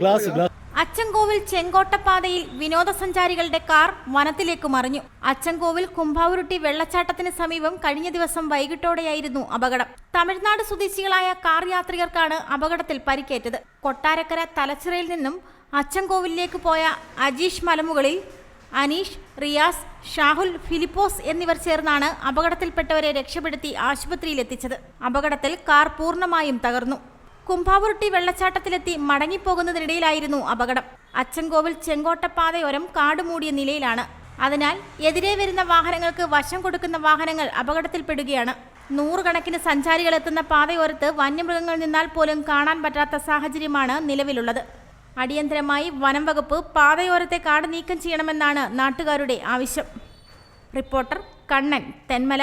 Glass glass. Achankovil ചെങ്കോട്ടപ്പാതയിൽ വിനോദസഞ്ചാരികളുടെ car വനത്തിലേക്ക് മറിഞ്ഞു. അച്ചൻകോവിൽ കുംഭാവുരുട്ടി വെള്ളച്ചാട്ടത്തിന് സമീപം കഴിഞ്ഞ ദിവസം വൈകിട്ടോടെയായിരുന്നു അപകടം. തമിഴ്നാട് സ്വദേശികളായ കാർ യാത്രികർക്കാണ് അപകടത്തിൽ പരിക്കേറ്റത്. കൊട്ടാരക്കര തലച്ചിറയിൽ നിന്നും അച്ചൻകോവിലേക്ക് പോയ അജീഷ് മലമുകളിൽ അനീഷ് റിയാസ് ഷാഹുൽ ഫിലിപ്പോസ് എന്നിവർ ചേർന്നാണ് അപകടത്തിൽപ്പെട്ടവരെ രക്ഷപ്പെടുത്തി ആശുപത്രിയിലെത്തിച്ചത്. അപകടത്തിൽ കാർ പൂർണമായും തകർന്നു. കുംഭാവുരുട്ടി വെള്ളച്ചാട്ടത്തിലെത്തി മടങ്ങിപ്പോകുന്നതിനിടയിലായിരുന്നു അപകടം. അച്ചൻകോവിൽ ചെങ്കോട്ടപ്പാതയോരം കാടുമൂടിയ നിലയിലാണ്. അതിനാൽ എതിരെ വരുന്ന വാഹനങ്ങൾക്ക് വശം കൊടുക്കുന്ന വാഹനങ്ങൾ അപകടത്തിൽപ്പെടുകയാണ്. നൂറുകണക്കിന് സഞ്ചാരികൾ എത്തുന്ന പാതയോരത്ത് വന്യമൃഗങ്ങൾ നിന്നാൽ പോലും കാണാൻ പറ്റാത്ത സാഹചര്യമാണ് നിലവിലുള്ളത്. അടിയന്തരമായി വനം വകുപ്പ് പാതയോരത്തെ കാട് നീക്കം ചെയ്യണമെന്നാണ് നാട്ടുകാരുടെ ആവശ്യം. റിപ്പോർട്ടർ കണ്ണൻ തെന്മല